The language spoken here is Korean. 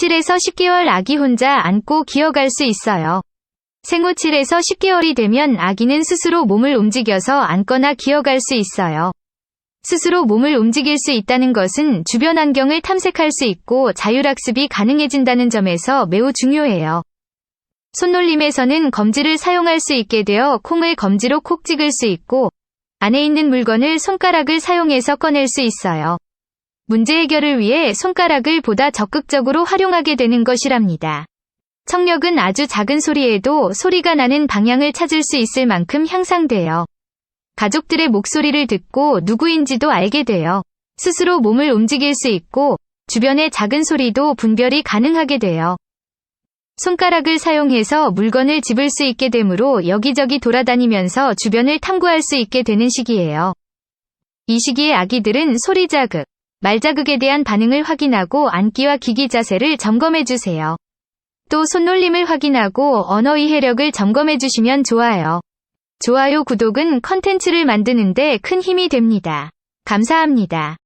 7에서 10개월 아기 혼자 안고 기어갈 수 있어요. 생후 7에서 10개월이 되면 아기는 스스로 몸을 움직여서 앉거나 기어갈 수 있어요. 스스로 몸을 움직일 수 있다는 것은 주변 환경을 탐색할 수 있고 자율학습이 가능해진다는 점에서 매우 중요해요. 손놀림에서는 검지를 사용할 수 있게 되어 콩을 검지로 콕 찍을 수 있고 안에 있는 물건을 손가락을 사용해서 꺼낼 수 있어요. 문제 해결을 위해 손가락을 보다 적극적으로 활용하게 되는 것이랍니다. 청력은 아주 작은 소리에도 소리가 나는 방향을 찾을 수 있을 만큼 향상돼요. 가족들의 목소리를 듣고 누구인지도 알게 돼요. 스스로 몸을 움직일 수 있고 주변의 작은 소리도 분별이 가능하게 돼요. 손가락을 사용해서 물건을 집을 수 있게 되므로 여기저기 돌아다니면서 주변을 탐구할 수 있게 되는 시기예요. 이 시기에 아기들은 소리 자극, 말 자극에 대한 반응을 확인하고 앉기와 기기 자세를 점검해 주세요. 또 손놀림을 확인하고 언어 이해력을 점검해 주시면 좋아요. 좋아요, 구독은 컨텐츠를 만드는데 큰 힘이 됩니다. 감사합니다.